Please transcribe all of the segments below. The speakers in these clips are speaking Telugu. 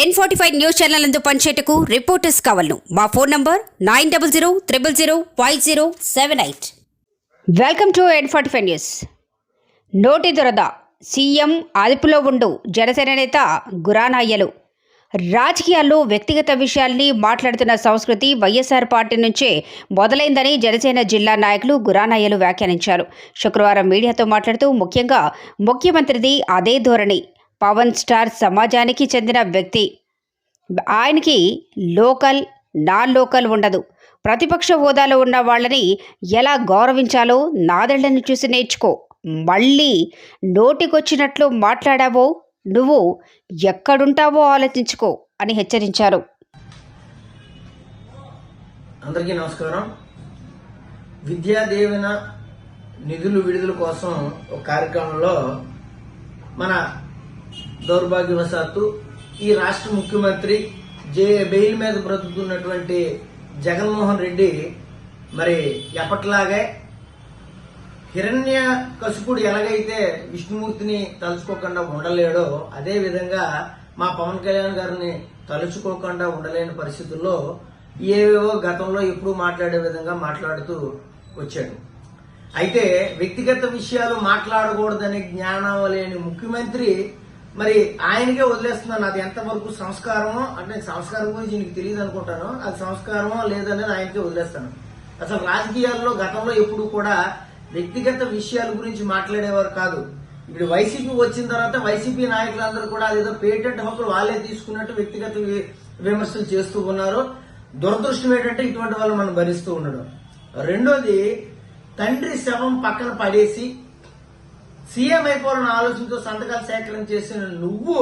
N forty five news channel అందు పనిచేయటకు రిపోర్టర్స్ కావాలను. మా phone number nine double zero triple zero five zero seven eight welcome to N forty five news నోటి దురద సీఎం అదుపులో ఉండు జనసేన నేత గురానాయ్యలు. రాజకీయాల్లో వ్యక్తిగత విషయాల్ని మాట్లాడుతున్న సంస్కృతి వైఎస్ఆర్ పార్టీ నుంచే మొదలైందని జనసేన జిల్లా నాయకులు గురానాయ్యలు వ్యాఖ్యానించారు. శుక్రవారం మీడియాతో మాట్లాడుతూ ముఖ్యంగా ముఖ్యమంత్రిది అదే ధోరణి. పవన్ స్టార్ సమాజానికి చెందిన వ్యక్తి. ఆయనకి లోకల్ నాన్ లోకల్ ఉండదు. ప్రతిపక్ష హోదాలో ఉన్న వాళ్ళని ఎలా గౌరవించాలో నాదళ్ళను చూసి నేర్చుకో. మళ్ళీ నోటికొచ్చినట్లు మాట్లాడావో నువ్వు ఎక్కడుంటావో ఆలోచించుకో అని హెచ్చరించారు. అందరికీ నమస్కారం. విద్యాదీవెన నిధులు విడుదల కోసం ఒక కార్యక్రమంలో మన దౌర్భాగ్యవశాత్తు ఈ రాష్ట్ర ముఖ్యమంత్రి జే బెయిల్ మీద బ్రతుకుతున్నటువంటి జగన్మోహన్ రెడ్డి మరి ఎప్పట్లాగే హిరణ్య కసుకుడు ఎలాగైతే విష్ణుమూర్తిని తలుచుకోకుండా ఉండలేడో అదే విధంగా మా పవన్ కళ్యాణ్ గారిని తలుచుకోకుండా ఉండలేని పరిస్థితుల్లో ఏవేవో గతంలో ఎప్పుడు మాట్లాడే విధంగా మాట్లాడుతూ వచ్చాడు. అయితే వ్యక్తిగత విషయాలు మాట్లాడకూడదనే జ్ఞానం లేని ముఖ్యమంత్రి మరి ఆయనకే వదిలేస్తున్నాను. అది ఎంతవరకు సంస్కారమో అంటే సంస్కారం గురించి నీకు తెలియదు అనుకుంటాను. అది సంస్కారమో లేదనేది ఆయనకే వదిలేస్తాను. అసలు రాజకీయాల్లో గతంలో ఎప్పుడు కూడా వ్యక్తిగత విషయాల గురించి మాట్లాడేవారు కాదు. ఇప్పుడు వైసీపీ వచ్చిన తర్వాత వైసీపీ నాయకులందరూ కూడా అదేదో పేటెంట్ హక్కులు వాళ్ళే తీసుకున్నట్టు వ్యక్తిగత విమర్శలు చేస్తూ ఉన్నారు. దురదృష్టం ఏంటంటే ఇటువంటి వాళ్ళు మనం భరిస్తూ ఉండడం. రెండోది తండ్రి శవం పక్కన పడేసి సీఎం అయిపోవాలన్న ఆలోచనతో సంతకాలు సేకరణ చేసిన నువ్వు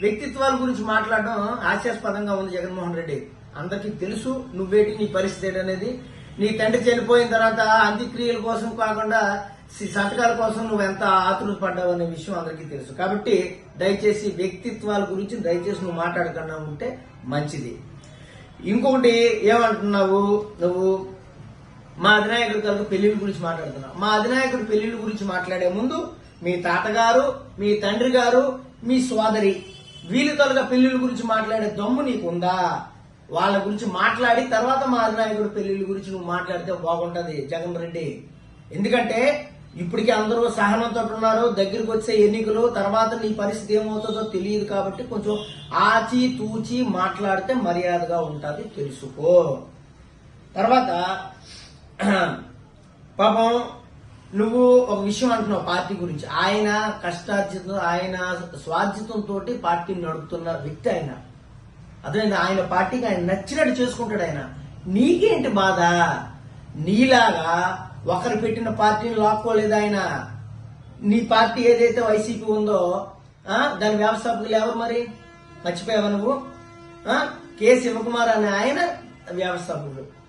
వ్యక్తిత్వాల గురించి మాట్లాడడం హాస్యాస్పదంగా ఉంది జగన్మోహన్ రెడ్డి. అందరికీ తెలుసు నువ్వేటి నీ పరిస్థితి అనేది. నీ తండ్రి చనిపోయిన తర్వాత అంత్యక్రియల కోసం కాకుండా సి- సంతకాల కోసం నువ్వు ఎంత ఆతురత పడ్డావు అనే విషయం అందరికీ తెలుసు. కాబట్టి దయచేసి వ్యక్తిత్వాల గురించి దయచేసి నువ్వు మాట్లాడకుండా ఉంటే మంచిది. ఇంకొకటి ఏమంటున్నావు? నువ్వు మా అధినాయకుడు తరకు పెళ్ళిళ్ళ గురించి మాట్లాడుతున్నావు మా అధినాయకుడు పెళ్ళిళ్ళ గురించి మాట్లాడే ముందు మీ తాతగారు మీ తండ్రి గారు మీ సోదరి వీళ్ళు తలుగా పెళ్ళిళ్ళ గురించి మాట్లాడే దమ్ము నీకుందా? వాళ్ళ గురించి మాట్లాడి తర్వాత మా అధినాయకుడు పెళ్ళిళ్ళ గురించి నువ్వు మాట్లాడితే బాగుంటది జగన్ రెడ్డి. ఎందుకంటే ఇప్పటికి అందరూ సహనంతో ఉన్నారు. దగ్గరికి వచ్చే ఎన్నికలు తర్వాత నీ పరిస్థితి ఏమవుతుందో తెలియదు కాబట్టి కొంచెం ఆచి తూచి మాట్లాడితే మర్యాదగా ఉంటుంది తెలుసుకో. తర్వాత పాపం నువ్వు ఒక విషయం అంటున్నావు పార్టీ గురించి. ఆయన కష్టార్జితం ఆయన స్వార్జితంతో పార్టీని నడుపుతున్న వ్యక్తి ఆయన. అదేంటి? ఆయన పార్టీకి ఆయన నచ్చినట్టు చేసుకుంటాడు ఆయన. నీకేంటి బాధ? నీలాగా ఒకరు పెట్టిన పార్టీని లాక్కోలేదు ఆయన? నీ పార్టీ ఏదైతే వైసీపీ ఉందో దాని వ్యవస్థాపకులు ఎవరు మరి? మర్చిపోయావా నువ్వు? కె శివకుమార్ అనే ఆయన వ్యవస్థాపకుడు.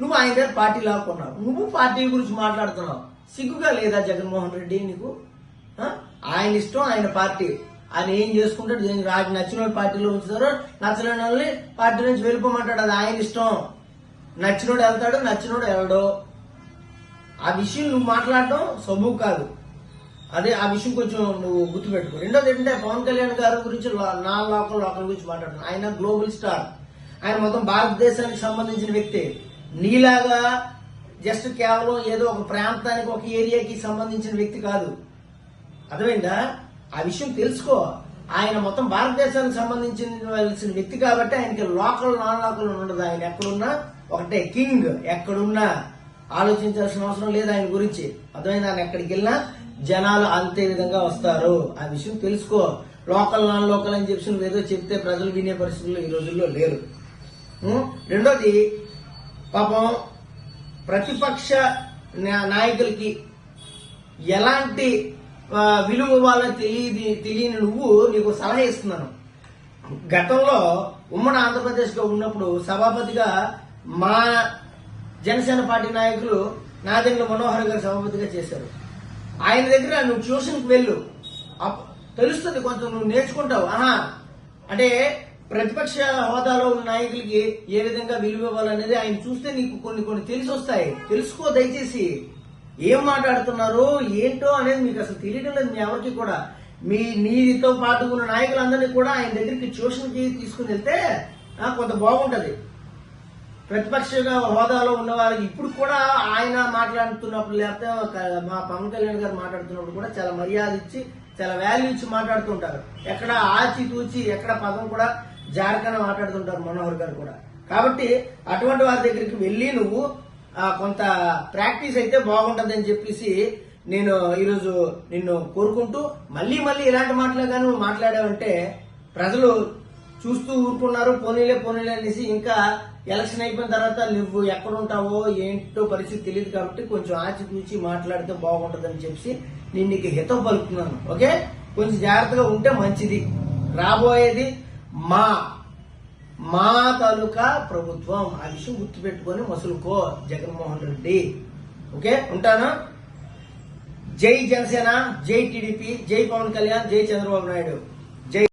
నువ్వు ఆయన దగ్గర పార్టీ లాక్కున్నావు. నువ్వు పార్టీ గురించి మాట్లాడుతున్నావు. సిగ్గుగా లేదా జగన్మోహన్ రెడ్డి నీకు? ఆయన ఇష్టం ఆయన పార్టీ. ఆయన ఏం చేసుకుంటాడు రాజు నచ్చిన పార్టీలో ఉంచుతారు నచ్చలేని వాళ్ళని పార్టీ నుంచి వెళ్ళిపోమంటాడు. అది ఆయన ఇష్టం. నచ్చినోడు వెళ్తాడు నచ్చినోడు వెళ్ళడు. ఆ విషయం నువ్వు మాట్లాడటం సబు కాదు. అదే ఆ విషయం కొంచెం నువ్వు గుర్తుపెట్టుకో. రెండోది ఏంటంటే పవన్ కళ్యాణ్ గారి గురించి నా లోకల్ లోకల్ గురించి మాట్లాడుతున్నాను ఆయన గ్లోబల్ స్టార్. ఆయన మొత్తం భారతదేశానికి సంబంధించిన వ్యక్తి. నీలాగా జస్ట్ కేవలం ఏదో ఒక ప్రాంతానికి ఒక ఏరియాకి సంబంధించిన వ్యక్తి కాదు. అర్థమైందా? ఆ విషయం తెలుసుకో. ఆయన మొత్తం భారతదేశానికి సంబంధించిన వ్యక్తి కాబట్టి ఆయనకి లోకల్ నాన్ లోకల్ ఉండదు. ఆయన ఎక్కడున్నా ఒకటే కింగ్ ఎక్కడున్నా. ఆలోచించాల్సిన అవసరం లేదు ఆయన గురించి. అర్థమైంది? ఆయన ఎక్కడికి వెళ్ళినా జనాలు అంతే విధంగా వస్తారు. ఆ విషయం తెలుసుకో. లోకల్ నాన్ లోకల్ అని చెప్పి ఏదో చెప్తే ప్రజలు వినే పరిస్థితుల్లో ఈ రోజుల్లో లేరు. రెండోది పాపం ప్రతిపక్ష నాయకులకి ఎలాంటి విలువ వాళ్ళని తెలియని తెలియని నువ్వు నీకు సలహా ఇస్తున్నాను. గతంలో ఉమ్మడి ఆంధ్రప్రదేశ్లో ఉన్నప్పుడు సభాపతిగా మా జనసేన పార్టీ నాయకులు నాదెండ్ల మనోహర్ గారు సభాపతిగా చేశారు. ఆయన దగ్గర నువ్వు ట్యూషన్కి వెళ్ళు. అప్- తెలుస్తుంది కొంచెం నువ్వు నేర్చుకుంటావు. ఆహా! అంటే ప్రతిపక్ష హోదాలో ఉన్న నాయకులకి ఏ విధంగా విలువ ఇవ్వాలనేది ఆయన చూస్తే నీకు కొన్ని కొన్ని తెలిసి వస్తాయి తెలుసుకో దయచేసి. ఏం మాట్లాడుతున్నారు ఏంటో అనేది మీకు అసలు తెలియడం లేదు మీ ఎవరికి కూడా. మీ నీతో పాటు ఉన్న నాయకులందరినీ కూడా ఆయన దగ్గరికి ట్యూషన్కి తీసుకుని వెళ్తే కొంత బాగుంటుంది. ప్రతిపక్ష హోదాలో ఉన్న వాళ్ళకి ఇప్పుడు కూడా ఆయన మాట్లాడుతున్నప్పుడు లేకపోతే మా పవన్ కళ్యాణ్ గారు మాట్లాడుతున్నప్పుడు కూడా చాలా మర్యాద ఇచ్చి చాలా వాల్యూ ఇచ్చి మాట్లాడుతుంటారు. ఎక్కడ ఆచి తూచి ఎక్కడ పదం కూడా జారకన మాట్లాడుతుంటారు మనోహర్ గారు కూడా. కాబట్టి అటువంటి వారి దగ్గరికి వెళ్ళి నువ్వు ఆ, కొంత ప్రాక్టీస్ అయితే బాగుంటుందని చెప్పేసి నేను ఈరోజు నిన్ను కోరుకుంటూ మళ్ళీ మళ్ళీ ఇలాంటి మాటలు కానీ నువ్వు మాట్లాడావంటే ప్రజలు చూస్తూ ఊరుకున్నారు. పోనీలే పోనీలే అనేసి ఇంకా ఎలక్షన్ అయిపోయిన తర్వాత నువ్వు ఎక్కడుంటావో ఏంటో పరిస్థితి తెలియదు కాబట్టి కొంచెం ఆచితూచి మాట్లాడితే బాగుంటుందని చెప్పి నేను నీకు హితం పలుకుతున్నాను. ఓకే? కొంచెం జాగ్రత్తగా ఉంటే మంచిది. రాబోయేది మా మా తాలూకా ప్రభుత్వం ఆ విషయం గుర్తుపెట్టుకొని మసులుకో జగన్మోహన్ రెడ్డి. ఓకే? ఉంటానా? జై జనసేన జై టీడీపీ జై పవన్ కళ్యాణ్ జై చంద్రబాబు నాయుడు.